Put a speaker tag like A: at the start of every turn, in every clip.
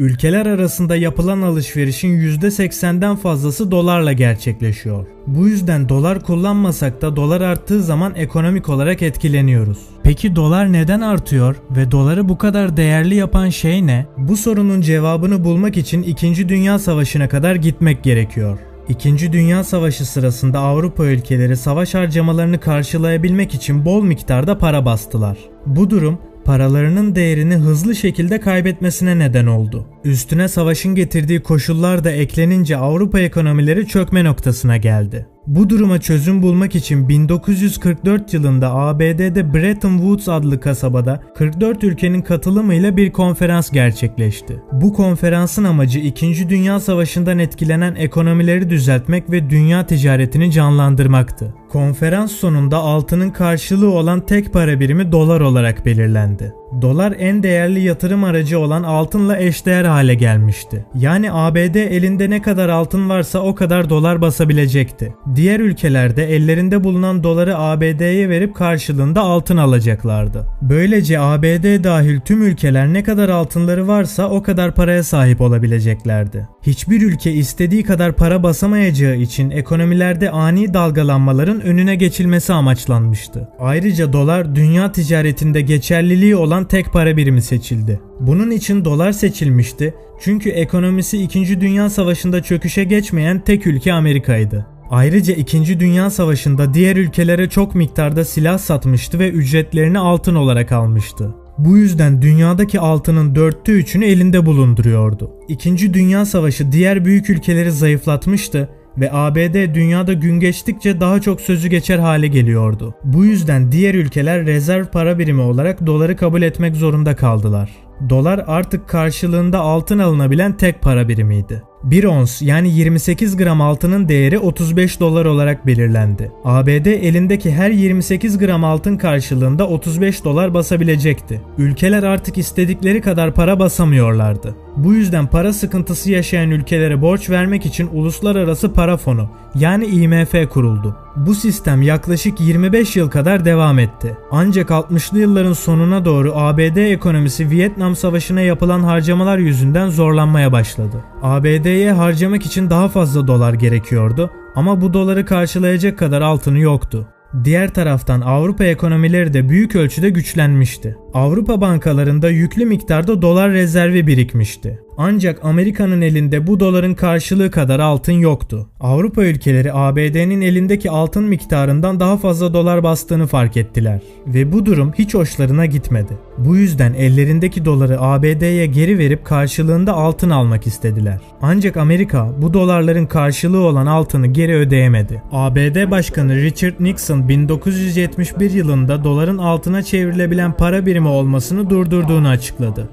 A: Ülkeler arasında yapılan alışverişin %80'den fazlası dolarla gerçekleşiyor. Bu yüzden dolar kullanmasak da dolar arttığı zaman ekonomik olarak etkileniyoruz. Peki dolar neden artıyor ve doları bu kadar değerli yapan şey ne? Bu sorunun cevabını bulmak için 2. Dünya Savaşı'na kadar gitmek gerekiyor. İkinci Dünya Savaşı sırasında Avrupa ülkeleri savaş harcamalarını karşılayabilmek için bol miktarda para bastılar. Bu durum paralarının değerini hızlı şekilde kaybetmesine neden oldu. Üstüne savaşın getirdiği koşullar da eklenince Avrupa ekonomileri çökme noktasına geldi. Bu duruma çözüm bulmak için 1944 yılında ABD'de Bretton Woods adlı kasabada 44 ülkenin katılımıyla bir konferans gerçekleşti. Bu konferansın amacı 2. Dünya Savaşı'ndan etkilenen ekonomileri düzeltmek ve dünya ticaretini canlandırmaktı. Konferans sonunda altının karşılığı olan tek para birimi dolar olarak belirlendi. Dolar en değerli yatırım aracı olan altınla eşdeğer hale gelmişti. Yani ABD elinde ne kadar altın varsa o kadar dolar basabilecekti. Diğer ülkelerde ellerinde bulunan doları ABD'ye verip karşılığında altın alacaklardı. Böylece ABD dahil tüm ülkeler ne kadar altınları varsa o kadar paraya sahip olabileceklerdi. Hiçbir ülke istediği kadar para basamayacağı için ekonomilerde ani dalgalanmaların önüne geçilmesi amaçlanmıştı. Ayrıca dolar dünya ticaretinde geçerliliği olan tek para birimi seçildi. Bunun için dolar seçilmişti çünkü ekonomisi 2. Dünya Savaşı'nda çöküşe geçmeyen tek ülke Amerika'ydı. Ayrıca 2. Dünya Savaşı'nda diğer ülkelere çok miktarda silah satmıştı ve ücretlerini altın olarak almıştı. Bu yüzden dünyadaki altının dörtte üçünü elinde bulunduruyordu. İkinci Dünya Savaşı diğer büyük ülkeleri zayıflatmıştı ve ABD dünyada gün geçtikçe daha çok sözü geçer hale geliyordu. Bu yüzden diğer ülkeler rezerv para birimi olarak doları kabul etmek zorunda kaldılar. Dolar artık karşılığında altın alınabilen tek para birimiydi. 1 ons yani 28 gram altının değeri 35 dolar olarak belirlendi. ABD elindeki her 28 gram altın karşılığında 35 dolar basabilecekti. Ülkeler artık istedikleri kadar para basamıyorlardı. Bu yüzden para sıkıntısı yaşayan ülkelere borç vermek için Uluslararası Para Fonu yani IMF kuruldu. Bu sistem yaklaşık 25 yıl kadar devam etti. Ancak 60'lı yılların sonuna doğru ABD ekonomisi Vietnam Savaşı'na yapılan harcamalar yüzünden zorlanmaya başladı. ABD'ye harcamak için daha fazla dolar gerekiyordu ama bu doları karşılayacak kadar altını yoktu. Diğer taraftan Avrupa ekonomileri de büyük ölçüde güçlenmişti. Avrupa bankalarında yüklü miktarda dolar rezervi birikmişti. Ancak Amerika'nın elinde bu doların karşılığı kadar altın yoktu. Avrupa ülkeleri ABD'nin elindeki altın miktarından daha fazla dolar bastığını fark ettiler ve bu durum hiç hoşlarına gitmedi. Bu yüzden ellerindeki doları ABD'ye geri verip karşılığında altın almak istediler. Ancak Amerika bu dolarların karşılığı olan altını geri ödeyemedi. ABD Başkanı Richard Nixon 1971 yılında doların altına çevrilebilen para birimi olmasını durdurduğunu açıkladı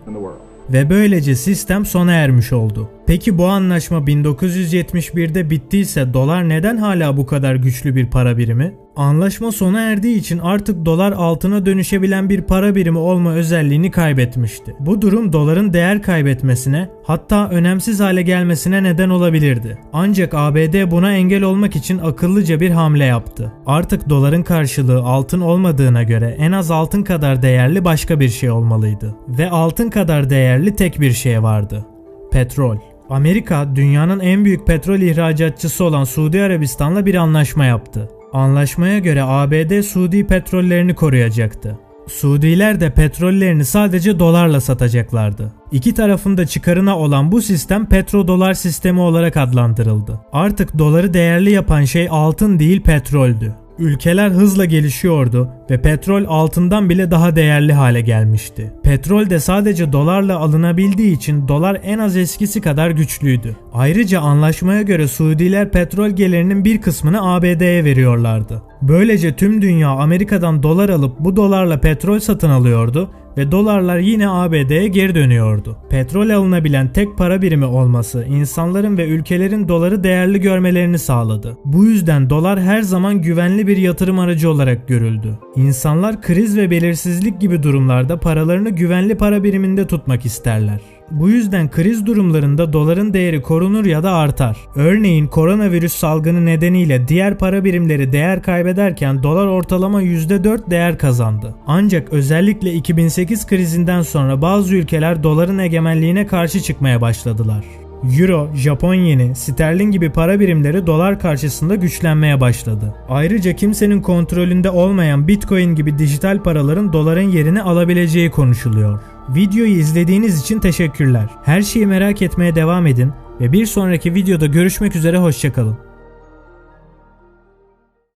A: ve böylece sistem sona ermiş oldu. Peki bu anlaşma 1971'de bittiyse dolar neden hala bu kadar güçlü bir para birimi? Anlaşma sona erdiği için artık dolar altına dönüşebilen bir para birimi olma özelliğini kaybetmişti. Bu durum doların değer kaybetmesine hatta önemsiz hale gelmesine neden olabilirdi. Ancak ABD buna engel olmak için akıllıca bir hamle yaptı. Artık doların karşılığı altın olmadığına göre en az altın kadar değerli başka bir şey olmalıydı. Ve altın kadar değerli tek bir şey vardı. Petrol. Amerika dünyanın en büyük petrol ihracatçısı olan Suudi Arabistan'la bir anlaşma yaptı. Anlaşmaya göre ABD Suudi petrollerini koruyacaktı. Suudiler de petrollerini sadece dolarla satacaklardı. İki tarafın da çıkarına olan bu sistem petrodolar sistemi olarak adlandırıldı. Artık doları değerli yapan şey altın değil petroldü. Ülkeler hızla gelişiyordu ve petrol altından bile daha değerli hale gelmişti. Petrol de sadece dolarla alınabildiği için dolar en az eskisi kadar güçlüydü. Ayrıca anlaşmaya göre Suudiler petrol gelirinin bir kısmını ABD'ye veriyorlardı. Böylece tüm dünya Amerika'dan dolar alıp bu dolarla petrol satın alıyordu ve dolarlar yine ABD'ye geri dönüyordu. Petrol alınabilen tek para birimi olması insanların ve ülkelerin doları değerli görmelerini sağladı. Bu yüzden dolar her zaman güvenli bir yatırım aracı olarak görüldü. İnsanlar kriz ve belirsizlik gibi durumlarda paralarını güvenli para biriminde tutmak isterler. Bu yüzden kriz durumlarında doların değeri korunur ya da artar. Örneğin koronavirüs salgını nedeniyle diğer para birimleri değer kaybederken dolar ortalama %4 değer kazandı. Ancak özellikle 2008 krizinden sonra bazı ülkeler doların egemenliğine karşı çıkmaya başladılar. Euro, Japon yeni, sterlin gibi para birimleri dolar karşısında güçlenmeye başladı. Ayrıca kimsenin kontrolünde olmayan Bitcoin gibi dijital paraların doların yerini alabileceği konuşuluyor. Videoyu izlediğiniz için teşekkürler. Her şeyi merak etmeye devam edin ve bir sonraki videoda görüşmek üzere hoşçakalın.